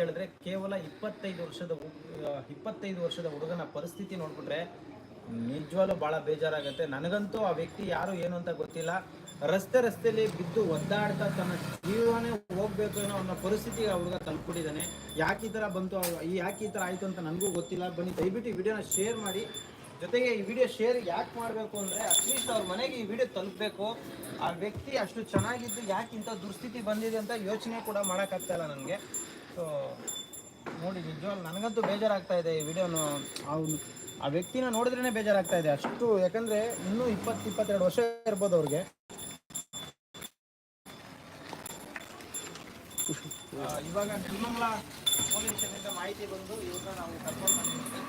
ಹೇಳಿದ್ರೆ ಕೇವಲ ಇಪ್ಪತ್ತೈದು ವರ್ಷದ ಇಪ್ಪತ್ತೈದು ವರ್ಷದ ಹುಡುಗನ ಪರಿಸ್ಥಿತಿ ನೋಡ್ಬಿಟ್ರೆ ನಿಜವಾಗ್ಲೂ ಬಹಳ ಬೇಜಾರಾಗುತ್ತೆ. ನನಗಂತೂ ಆ ವ್ಯಕ್ತಿ ಯಾರು ಏನು ಅಂತ ಗೊತ್ತಿಲ್ಲ. ರಸ್ತೆ ರಸ್ತೆಯಲ್ಲಿ ಬಿದ್ದು ಒದ್ದಾಡ್ತಾ ತನ್ನ ಜೀವನೇ ಹೋಗ್ಬೇಕು ಅನ್ನೋ ಅನ್ನೋ ಪರಿಸ್ಥಿತಿಗೆ ಆ ಹುಡುಗ ತಲುಪಿಟ್ಟಿದ್ದಾನೆ ಯಾಕೆ ಈ ಥರ ಬಂತು? ಈ ಯಾಕೆ ಈ ಥರ ಆಯಿತು ಅಂತ ನನಗೂ ಗೊತ್ತಿಲ್ಲ. ಬನ್ನಿ, ದಯವಿಟ್ಟು ಈ ವಿಡಿಯೋನ ಶೇರ್ ಮಾಡಿ. ಜೊತೆಗೆ ಈ ವಿಡಿಯೋ ಶೇರ್ ಯಾಕೆ ಮಾಡಬೇಕು ಅಂದರೆ ಅಟ್ಲೀಸ್ಟ್ ಅವ್ರ ಮನೆಗೆ ಈ ವಿಡಿಯೋ ತಲುಪಬೇಕು. ಆ ವ್ಯಕ್ತಿ ಅಷ್ಟು ಚೆನ್ನಾಗಿದ್ದು ಯಾಕೆ ಇಂಥ ದುಸ್ಥಿತಿ ಬಂದಿದೆ ಅಂತ ಯೋಚನೆ ಕೂಡ ಮಾಡೋಕ್ಕಾಗ್ತಾಯಿಲ್ಲ ನನಗೆ. ಸೊ ನೋಡಿ ನಿಜವಾಗ್ಲು ನನಗಂತೂ ಬೇಜಾರಾಗ್ತಾ ಇದೆ ಈ ವಿಡಿಯೋನು. ಅವನು ಆ ವ್ಯಕ್ತಿನ ನೋಡಿದ್ರೇ ಬೇಜಾರಾಗ್ತಾ ಇದೆ. ಅಷ್ಟು ಯಾಕಂದರೆ ಇನ್ನೂ ಇಪ್ಪತ್ತು ಇಪ್ಪತ್ತೆರಡು ವರ್ಷ ಇರ್ಬೋದು ಅವ್ರಿಗೆ. ಇವಾಗ ನಿರ್ಮಂಗ್ಲ ಪೊಲೀಸ್ ಸ್ಟೇಷನಿಂದ ಮಾಹಿತಿ ಬಂದು ಇವ್ರನ್ನ ನಾವು ಕರ್ಕೊಂಡು ಬಂದಿದ್ದೀವಿ.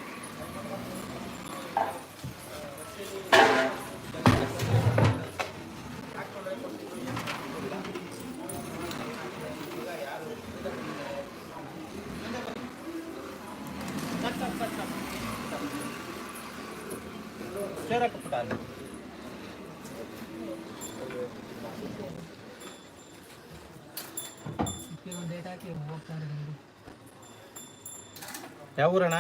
ಯಾವ ಊರಣ್ಣ?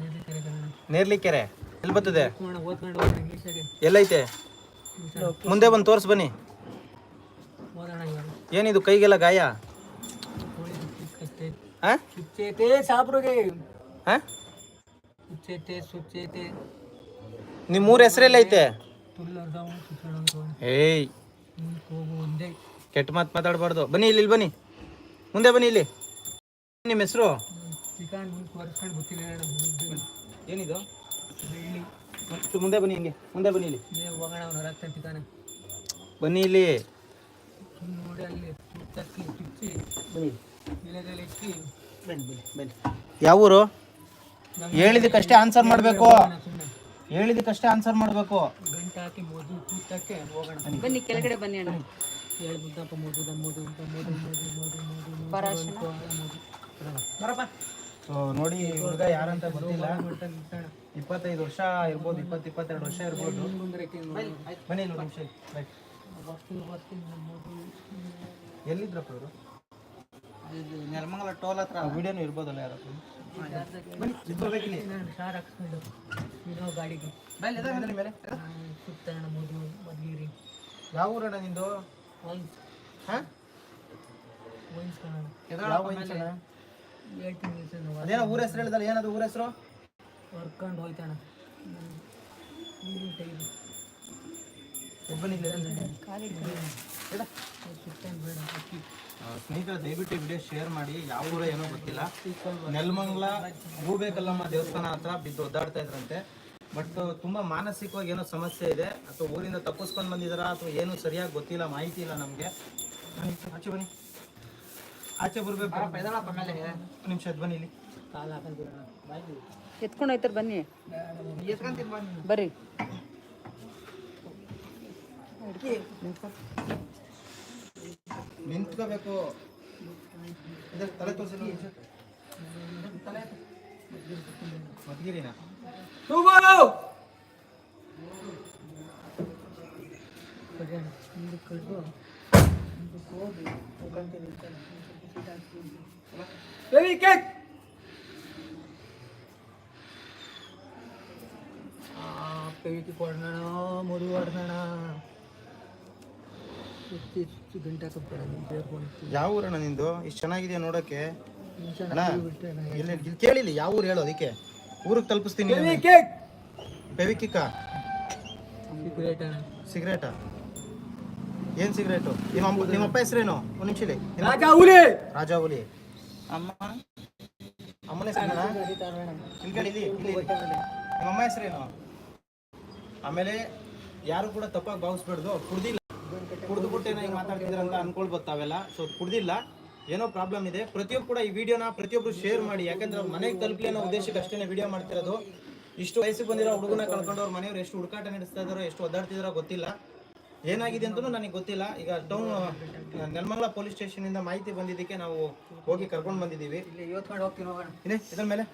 ನೇರ್ಲಿಕ್ಕೆರೆ ನೇರ್ಲಿಕೆರೆ. ಎಲ್ಲಿ ಬರ್ತದೆ? ಎಲ್ಲೈತೆ? ಮುಂದೆ ಬಂದು ತೋರ್ಸ್ ಬನ್ನಿ. ಏನಿದು ಕೈಗೆಲ್ಲ ಗಾಯ? ಹಾ? ನಿಮ್ಮೂರ ಹೆಸರೆಲ್ಲೈತೆ? ಏಯ್. ಕೆಟ್ಟ ಮಾತು ಮಾತಾಡಬಾರ್ದು. ಬನ್ನಿ ಇಲ್ಲಿ ಬನ್ನಿ. ಮುಂದೆ ಬನ್ನಿ ಇಲ್ಲಿ. ನಿಮ್ಮ ಹೆಸರು? ಏನಿದು? ಮುಂದೆ ಬನ್ನಿ ಹಿಂಗೆ. ಮುಂದೆ ಬನ್ನಿ ಇಲ್ಲಿ. ಬನ್ನಿ ಇಲ್ಲಿ. ಯಾವ ಊರು? ಹೇಳಿದಕ್ಕಷ್ಟೇ ಆನ್ಸರ್ ಮಾಡಬೇಕು. ಹೇಳಿದಕ್ಕಷ್ಟೇ ಆನ್ಸರ್ ಮಾಡಬೇಕು. ಗಂಟೆ ಹಾಕಿ ಮೋದು ಕೂತಕ್ಕೆ ಹೋಗೋಣ ಬನ್ನಿ ಕೆಳಗಡೆ ಬನ್ನಿ ಅಣ್ಣ. ಹೇಳ ಮುದ್ದಪ್ಪ ಮೋದು ಅಂತ ಮೋದು ಮೋದು ಮೋದು ಮೋದು ಮೋದು ಪರಾಶನ? ಮೋದು ಬರಪ್ಪ. ಸೊ ನೋಡಿ ಹುಡುಗ ಯಾರಂತ ಗೊತ್ತಿಲ್ಲ. ಬಿಡ್ತಾನೆ ನಿಂತಣ ಇಪ್ಪತ್ತೈದು ವರ್ಷ ಇರ್ಬೋದು. ಇಪ್ಪತ್ತು ಇಪ್ಪತ್ತೆರಡು ವರ್ಷ ಇರ್ಬೋದು ಬನ್ನಿ ನೋಡಿ ನಿಮಿಷ ಬೈಕ್ ಬರ್ತೀನಿ ನಮ್ಮ ಮೋದು. ಎಲ್ಲಿದ್ರಪ್ಪ ಇವರು? ನೆಲಮಂಗಲ ಟೋಲ್ ಹತ್ರ. ವಿಡಿಯೋನು ಇರ್ಬೋದಲ್ಲ ಯಾರು? ಇದು ಗಾಡಿಗೆ. ಮೇಲೆ? ಸುತ್ತಣ ಮದ್ಗಿರಿ ಯಾವ ಊರಣ್ಣ ನಿಂದು? ಹಾಂ? ಹೇಳ್ತೀನಿ ಅದೇನೋ ಊರ ಹೆಸರು ಹೇಳಿದಲ್ಲ ಏನದು ಊರ ಹೆಸರು? ಹೊರ್ಕೊಂಡು ಹೋಯ್ತಾಣ ಸ್ನೇಹಿತರೆ ದಯವಿಟ್ಟು ವಿಡಿಯೋ ಶೇರ್ ಮಾಡಿ. ಯಾವ ಊರ ಏನೋ ಗೊತ್ತಿಲ್ಲ. ನೆಲಮಂಗ್ಲ ಹೂಬೇಕಲ್ಲಮ್ಮ ದೇವಸ್ಥಾನ ಹತ್ರ ಬಿದ್ದು ಒದ್ದಾಡ್ತಾ ಇದ್ರಂತೆ. ಬಟ್ ತುಂಬಾ ಮಾನಸಿಕವಾಗಿ ಏನೋ ಸಮಸ್ಯೆ ಇದೆ. ಅಥವಾ ಊರಿಂದ ತಪ್ಪಿಸ್ಕೊಂಡು ಬಂದಿದಾರ ಅಥವಾ ಏನು ಸರಿಯಾಗಿ ಗೊತ್ತಿಲ್ಲ ಮಾಹಿತಿ ಇಲ್ಲ ನಮಗೆ. ಆಚೆ ಬನ್ನಿ. ಆಚೆ ಬರ್ಬೇಕು. ಒಂದು ನಿಮಿಷ ಬನ್ನಿ ಇಲ್ಲಿ. ಎತ್ಕೊಂಡು ಹೋಯ್ತಾರೆ ಬನ್ನಿ. ಬರ್ರಿ. ನಿಂತ್ಕೋಬೇಕು ಇದೆ, ತಲೆ ತೋರಿಸಿ ತಲೆ ಮದ್ಗಿರಿನಾ ಕಲ್ಯಾಣ ಮುಂದಕ್ಕೆ ಕಳೆದು ಮುಂದಕ್ಕೆ ಹೋಗಿ ಹೋಗಂತ ನಿಲ್ತಾನೆ ಪೇವಿಕೆ ಕೊಡೋಣ ಮದು ಹೊಡ್ಸೋಣ ಸುತ್ತಿ ಸುತ್ತಿ ಗಂಟೆ ಹಾಕಬೇಡ ಬೇರ್ಕೊಂಡು ಯಾವ ಊರಣ್ಣ ನಿಂದು? ಇಷ್ಟು ಚೆನ್ನಾಗಿದೆಯಾ ನೋಡೋಕ್ಕೆ ಅಣ್ಣ ಇಲ್ಲಿ ಇಲ್ಲಿ ಕೇಳಿಲ್ಲ ಯಾವ ಊರು ಹೇಳು ಅದಕ್ಕೆ? ಊರಿಗೆ ತಲುಪಿಸ್ತೀನಿ ಪೆವಿಕಿಕ್ಕ? ಸಿಗರೇಟ ಏನ್ ಸಿಗರೇಟಾ ಏನು ಸಿಗರೇಟು ನಿಮ್ಮ ನಿಮ್ಮಪ್ಪ ಹೆಸರೇನು? ಒಂದು ನಿಮಿಷ ಇಲ್ಲಿ ರಾಜಾ ಹುಲಿ! ರಾಜಾ ಹುಲಿ. ಅಮ್ಮ. ಅಮ್ಮನ ಹೆಸರೇನಾ? ಇಲ್ಲಿ ಇಲ್ಲಿ. ನಿಮ್ಮ ಅಮ್ಮ ಹೆಸರೇನು? ಆಮೇಲೆ ಯಾರು ಕೂಡ ತಪ್ಪಾಗಿ ಭಾವಿಸ್ಬಾರ್ದು ಕುಡ್ದಿಲ್ಲ. ಕುಡ್ದು ಬಿಟ್ಟು ಏನೋ ಹಿಂಗೆ ಮಾತಾಡ್ತಿದ್ರ ಅಂತ ಅನ್ಕೊಳ್ಬೋದು ತಾವೆಲ್ಲ. ಸೊ ಕುಡ್ದಿಲ್ಲ. ಏನೋ ಪ್ರಾಬ್ಲಮ್ ಇದೆ. ಪ್ರತಿಯೊಬ್ಬರು ಕೂಡ ಈ ವಿಡಿಯೋನ ಪ್ರತಿಯೊಬ್ರು ಶೇರ್ ಮಾಡಿ. ಯಾಕಂದ್ರೆ ಅವ್ರ ಮನೆಗೆ ತಲುಪಲಿ ಅನ್ನೋ ಉದ್ದೇಶಕ್ಕೆ ಅಷ್ಟೇ ವಿಡಿಯೋ ಮಾಡ್ತಿರೋದು. ಇಷ್ಟು ವಯಸ್ಸಿಗೆ ಬಂದಿರೋ ಹುಡುಗನ ಕಳ್ಕೊಂಡು ಅವ್ರ ಮನೆಯವ್ರು ಎಷ್ಟು ಹುಡುಕಾಟ ನಡೆಸ್ತಾ ಇದಾರೋ ಎಷ್ಟು ಒದ್ದಾಡ್ತಿದಾರೋ ಗೊತ್ತಿಲ್ಲ. ಏನಾಗಿದೆ ಅಂತಲೂ ನನಗೆ ಗೊತ್ತಿಲ್ಲ. ಈಗ ಟೌನ್ ನೆಲಮಂಗಲ ಪೊಲೀಸ್ ಸ್ಟೇಷನಿಂದ ಮಾಹಿತಿ ಬಂದಿದ್ದಕ್ಕೆ ನಾವು ಹೋಗಿ ಕರ್ಕೊಂಡು ಬಂದಿದ್ದೀವಿ. ಇದ್ರ ಮೇಲೆ?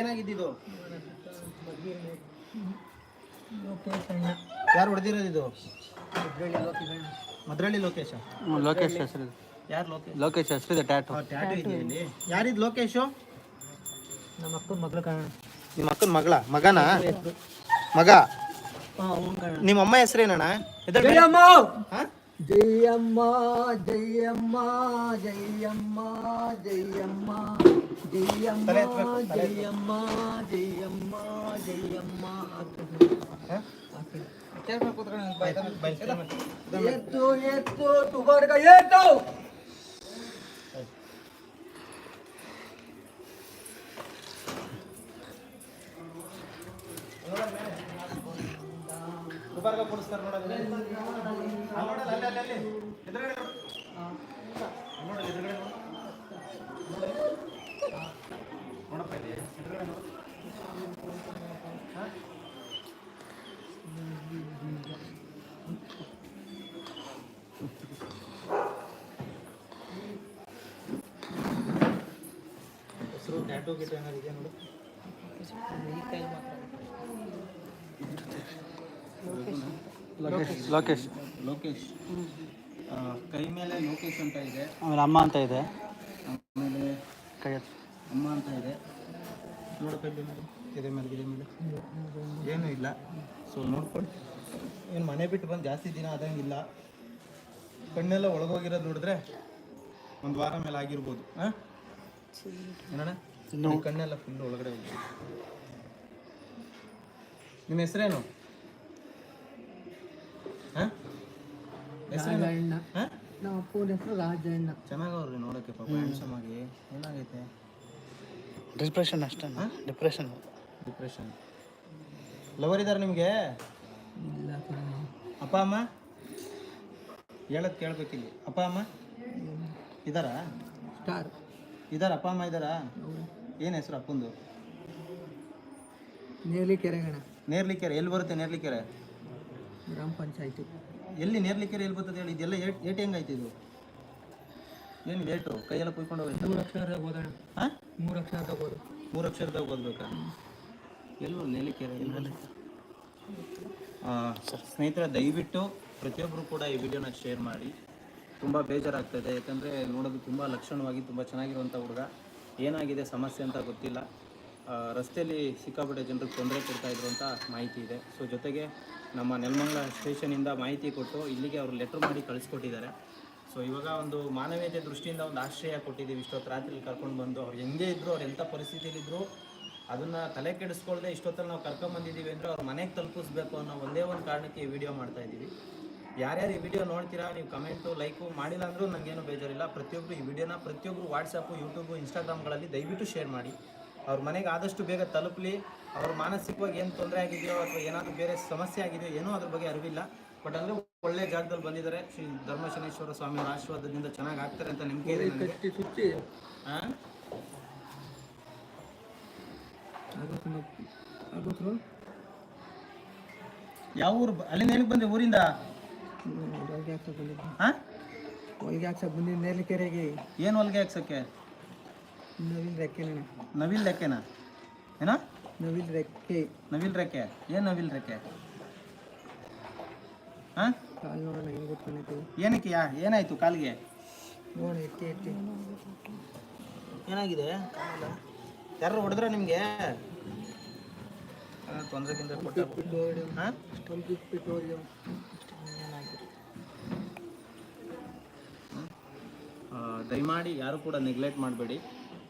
ಏನಾಗಿದ್ದು ಯಾರು ಹೊಡೆದಿರೋದು ಇದು? ಮದ್ರಳ್ಳಿ ಲೋಕೇಶ. ಲೋಕೇಶ್ ಹೆಸರು ಯಾರು ಲೋಕೇಶ್? ಲೋಕೇಶ್ ಅಷ್ಟಿದೆ ಟ್ಯಾಟು ಟ್ಯಾಟು ಇದೆ ಇಲ್ಲಿ. ಯಾರಿದ್ ಲೋಕೇಶು? ನಮ್ಮ ಅಕ್ಕನ ಮಗಳು ನಿಮ್ಮ ಅಕ್ಕನ ಮಗಳ? ಮಗನ? ಮಗ? ನಿಮ್ಮ ಅಮ್ಮ ಹೆಸರೇನಣ್ಣ? ಜಯಮ್ಮ ಅಮ್ಮ! ಜಯಮ್ಮ ಜಯಮ್ಮ ಜಯಮ್ಮ ಜಯಮ್ಮ ಜಯಮ್ಮ ತಲೆ ಎತ್ಬೇಕು, ತಲೆ ಎತ್ಬೇಕು. ಜಯಮ್ಮ ಜಯಮ್ಮ ಜಯಮ್ಮ ಎತ್ತು ಎತ್ತು ತುಬಾರ್ಗ ಎತ್ತು ಗುಬಾರ್ಗ ಕೊಡಿಸ್ತಾರೆ ನೋಡೋದು ಅಲ್ಲಿ ನೋಡಲ್ಲ, ಅಲ್ಲಿ, ಅಲ್ಲಿ, ಅಲ್ಲಿ. ಎದುರುಗಡೆ ನೋಡು. ಅಲ್ಲಿ ನೋಡು, ಎದುರುಗಡೆ ನೋಡು. ನೋಡಪ್ಪ ಇಲ್ಲಿ, ಎದುರುಗಡೆ ನೋಡು. ಟ್ಯಾಟೂ ಗಿಟೂ ಏನಾದ್ರು ಇದೆಯಾ ನೋಡು. ಲೋಕೇಶ್. ಲೋಕೇಶ್. ಲೋಕೇಶ್. ಆ, ಕೈ ಮೇಲೆ ಲೋಕೇಶ್ ಅಂತ ಇದೆ. ಆಮೇಲೆ ಅಮ್ಮ ಅಂತ ಇದೆ. ಆಮೇಲೆ ಕೈ ಅಮ್ಮ ಅಂತ ಇದೆ. ಎದೆ ಮೇಲೆ ಗಿಡ ಮೇಲೆ ಏನೂ ಇಲ್ಲ. ಸೊ ನೋಡ್ಕೊಳ್ಳಿ. ಏನು ಮನೆ ಬಿಟ್ಟು ಬಂದು ಜಾಸ್ತಿ ದಿನ ಆದಂಗಿಲ್ಲ ಕಣ್ಣೆಲ್ಲ ಒಳಗೋಗಿರೋದು ನೋಡಿದ್ರೆ ಒಂದು ವಾರ ಮೇಲೆ ಆಗಿರ್ಬೋದು. ಹಾಂ? ಏನಣ್ಣ? ಕಣ್ಣೆಲ್ಲ ಫುಲ್ ಒಳಗಡೆ ಹೋಗಿ ನಿಮ್ಮ ಹೆಸರೇನು? ಹಾಂ? ಹೆಸರು ರಾಜಣ್ಣ. ಹಾಂ? ಚೆನ್ನಾಗವ್ರಿ ನೋಡೋಕ್ಕೆ ಪಾಪ ಹ್ಯಾಂಡ್ಸಮ್ ಆಗಿ. ಏನಾಗೈತೆ? ಡಿಪ್ರೆಷನ್ ಅಷ್ಟೇ ಡಿಪ್ರೆಷನ್ ಡಿಪ್ರೆಷನ್ ಲವರ್ ಇದ್ದಾರೆ ನಿಮಗೆ. ಅಪ್ಪ. ಅಮ್ಮ? ಹೇಳೋದು ಕೇಳ್ಬೇಕಿಲ್ಲಿ. ಅಪ್ಪ ಅಮ್ಮ? ಇದ್ದಾರಾ ಸ್ಟಾರ್ ಇದಾರ? ಅಪ್ಪ ಅಮ್ಮ ಇದ್ದಾರಾ ಏನು ಹೆಸರು ಅಪ್ಪಂದು? ನೇರ್ಲಿಕೆರೆ ನೇರ್ಲಿಕೆರೆ. ಎಲ್ಲಿ ಬರುತ್ತೆ ನೇರ್ಲಿಕೆರೆ? ಗ್ರಾಮ ಪಂಚಾಯತಿ. ಎಲ್ಲಿ ನೇರ್ಲಿಕೆರೆ ಎಲ್ಲಿ ಬರ್ತದೆ ಹೇಳಿ? ಇದೆಲ್ಲ ಏಟ್ ಏಟ್ ಹೆಂಗಾಯ್ತು ಇದು. ಏನು ಏಟು ಕೈಯೆಲ್ಲ ಕುಯ್ಕೊಂಡು ಹೋಗಿ ಮೂರು ಅಕ್ಷರ ಓದೋಣ. ಹಾಂ ಮೂರು ಅಕ್ಷರ ಓದು. ಮೂರು ಅಕ್ಷರದಾಗ ಓದ್ಬೇಕಾ? ಎಲ್ಲೋ ನೆಲಕ್ಕೆ ಎಲ್ಲಿ ಸ್ನೇಹಿತರೆ ದಯವಿಟ್ಟು ಪ್ರತಿಯೊಬ್ಬರು ಕೂಡ ಈ ವಿಡಿಯೋನ ಶೇರ್ ಮಾಡಿ. ತುಂಬ ಬೇಜಾರಾಗ್ತದೆ ಯಾಕಂದರೆ ನೋಡೋದು ತುಂಬ ಲಕ್ಷಣವಾಗಿ ತುಂಬ ಚೆನ್ನಾಗಿರುವಂಥ ಹುಡುಗ. ಏನಾಗಿದೆ ಸಮಸ್ಯೆ ಅಂತ ಗೊತ್ತಿಲ್ಲ. ರಸ್ತೆಯಲ್ಲಿ ಸಿಕ್ಕಾಪಟ್ಟೆ ಜನರಿಗೆ ತೊಂದರೆ ಕೊಡ್ತಾ ಇದ್ರು ಅಂತ ಮಾಹಿತಿ ಇದೆ. ಸೊ ಜೊತೆಗೆ ನಮ್ಮ ನೆಲಮಂಗಲ ಸ್ಟೇಷನಿಂದ ಮಾಹಿತಿ ಕೊಟ್ಟು ಇಲ್ಲಿಗೆ ಅವರು ಲೆಟ್ರ್ ಮಾಡಿ ಕಳಿಸ್ಕೊಟ್ಟಿದ್ದಾರೆ. ಸೊ ಇವಾಗ ಒಂದು ಮಾನವೀಯತೆ ದೃಷ್ಟಿಯಿಂದ ಒಂದು ಆಶ್ರಯ ಕೊಟ್ಟಿದ್ದೀವಿ. ಇಷ್ಟೊತ್ತು ರಾತ್ರಿ ಕರ್ಕೊಂಡು ಬಂದು ಅವ್ರು ಹೆಂಗೆ ಇದ್ರು, ಅವ್ರು ಎಂಥ ಪರಿಸ್ಥಿತಿಲಿದ್ರು ಅದನ್ನು ತಲೆ ಕೆಡಿಸ್ಕೊಳ್ದೆ ಇಷ್ಟೊತ್ತಲ್ಲಿ ನಾವು ಕರ್ಕೊಂಬಂದಿದ್ದೀವಿ ಬಂದಿದ್ದೀವಿ ಅಂದ್ರೆ ಅವ್ರ ಮನೆಗೆ ತಲುಪಿಸ್ಬೇಕು ಅನ್ನೋ ಒಂದೇ ಒಂದು ಕಾರಣಕ್ಕೆ ಈ ವಿಡಿಯೋ ಮಾಡ್ತಾ ಇದ್ದೀವಿ. ಯಾರ್ಯಾರು ಈ ವಿಡಿಯೋ ನೋಡ್ತೀರಾ, ನೀವು ಕಮೆಂಟು, ಲೈಕು ಮಾಡಿಲ್ಲ ಅಂದರೂ ನನಗೇನು ಬೇಜಾರಿಲ್ಲ. ಪ್ರತಿಯೊಬ್ಬರು ಈ ವಿಡಿಯೋನ ಪ್ರತಿಯೊಬ್ಬರು ವಾಟ್ಸಪ್ಪು ಯೂಟ್ಯೂಬು ಇನ್ಸ್ಟಾಗ್ರಾಮ್ಗಳಲ್ಲಿ ದಯವಿಟ್ಟು ಶೇರ್ ಮಾಡಿ. ಅವ್ರ ಮನೆಗೆ ಆದಷ್ಟು ಬೇಗ ತಲುಪಲಿ. ಅವ್ರ ಮಾನಸಿಕವಾಗಿ ಏನು ತೊಂದರೆ ಆಗಿದೆಯೋ ಅಥವಾ ಏನಾದರೂ ಬೇರೆ ಸಮಸ್ಯೆ ಆಗಿದೆಯೋ ಏನೋ ಅದ್ರ ಬಗ್ಗೆ ಅರಿವಿಲ್ಲ. ಬಟ್ ಅಂದ್ರೆ ಒಳ್ಳೆ ಜಾಗದಲ್ಲಿ ಬಂದಿದ್ದಾರೆ. ಶ್ರೀ ಧರ್ಮಶನೇಶ್ವರ ಸ್ವಾಮಿ ಆಶೀರ್ವಾದದಿಂದ ಚೆನ್ನಾಗಿ ಆಗ್ತಾರೆ ಅಂತ ನಂಬಿಕೆ ಇದೆ ನನಗೆ. ಕಟ್ಟಿ ಸುತ್ತಿ. ಆಗೋಸ್ಕರ ಯಾವ ಊರು ಬ- ಅಲ್ಲಿಂದ ಏನಕ್ಕೆ ಬಂದೆ ಊರಿಂದ? ಹೊಲಿಗೆ ಹಾಕ್ಸಕ್ ಬಂದಿದ್ದೆ. ಹಾಂ ಹೊಲಿಗೆ ಹಾಕ್ಸಕ್ ಬಂದಿದ್ದು ನೇಲಿ ಕೆರೆಗೆ ಏನು ಹೊಲಿಗೆ ಹಾಕ್ಸಕ್ಕೆ? ನವಿಲ್ ರೆಕ್ಕೆ ನೆನೆ. ನವಿಲ್ ರೆಕ್ಕೆನಾ? ಏನ? ನವಿಲ್ ರೆಕ್ಕೆ. ನವಿಲ್ ರೆಕ್ಕೆ. ಏನು ನವಿಲ್ ರೆಕ್ಕೆ? ಹಾಂ? ಏನಕ್ಕೆ ಯಾ ಏನಾಯ್ತು ಕಾಲಿಗೆ? ನೋಡಿ ಎತ್ತಿ ಎತ್ತಿ. ಏನಾಗಿದೆ? ಯಾರು ಹೊಡೆದ್ರ ನಿಮಗೆ? ತೊಂದರೆ ಗಿಂದ್ರೆ ದಯಮಾಡಿ ಯಾರು ಕೂಡ ನೆಗ್ಲೆಕ್ಟ್ ಮಾಡಬೇಡಿ.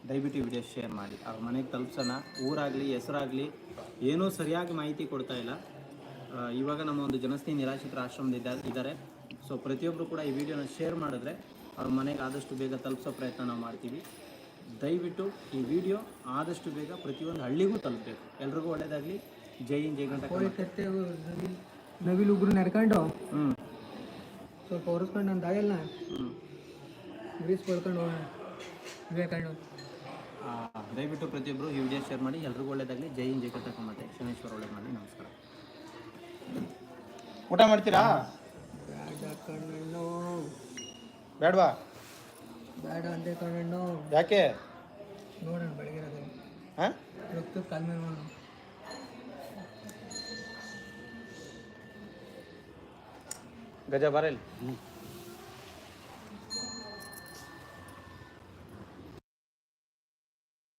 ದಯವಿಟ್ಟು ವಿಡಿಯೋ ಶೇರ್ ಮಾಡಿ. ಅವ್ರ ಮನೆಗೆ ತಲುಪ್ಸೋಣ. ಊರಾಗಲಿ ಹೆಸರಾಗಲಿ ಏನೂ ಸರಿಯಾಗಿ ಮಾಹಿತಿ ಕೊಡ್ತಾ ಇಲ್ಲ. ಇವಾಗ ನಮ್ಮ ಒಂದು ಜನಸ್ನೇಹಿ ನಿರಾಶ್ರಿತರ ಆಶ್ರಮದ ಇದ್ದಾರೆ ಇದ್ದಾರೆ. ಸೊ ಪ್ರತಿಯೊಬ್ಬರು ಕೂಡ ಈ ವಿಡಿಯೋನ ಶೇರ್ ಮಾಡಿದ್ರೆ ಅವ್ರ ಮನೆಗೆ ಆದಷ್ಟು ಬೇಗ ತಲುಪಿಸೋ ಪ್ರಯತ್ನ ನಾವು ಮಾಡ್ತೀವಿ. ದಯವಿಟ್ಟು ಈ ವಿಡಿಯೋ ಆದಷ್ಟು ಬೇಗ ಪ್ರತಿಯೊಂದು ಹಳ್ಳಿಗೂ ತಲುಪಬೇಕು. ಎಲ್ರಿಗೂ ಒಳ್ಳೇದಾಗಲಿ. ಜೈ ಇನ್ ಜೈ ಗಂಟ ನವಿಲು ನಡ್ಕೊಂಡು. ಹ್ಞೂ ಸ್ವಲ್ಪ ಹೊರಸ್ಕೊಂಡು ನಾನು ಆಗಲ್ಲ ಹ್ಞೂ ಗ್ರೀಸ್ ಹೋಗೋಣ. ದಯವಿಟ್ಟು ಪ್ರತಿಯೊಬ್ಬರು ಈ ವಿಡಿಯೋ ಶೇರ್ ಮಾಡಿ. ಎಲ್ರಿಗೂ ಒಳ್ಳೇದಾಗಲಿ. ಜೈ ಇನ್ ಜೈ ಕಟ್ಟಕ್ಕೆ ಮತ್ತೆ ಶನೇಶ್ವರ ಒಳ್ಳೇದು ಮಾಡಿ ನಮಸ್ಕಾರ. ಊಟ ಮಾಡ್ತೀರಾ? ಬೇಡವಾ? ಬೇಡ ಅಂದೆ ಕಣ್ಣು ಯಾಕೆ? ನೋಡೋಣ ಬೆಳಗ್ಗೆ ಹಾಂ? ರಕ್ತ ಗಜ ಬರಲಿ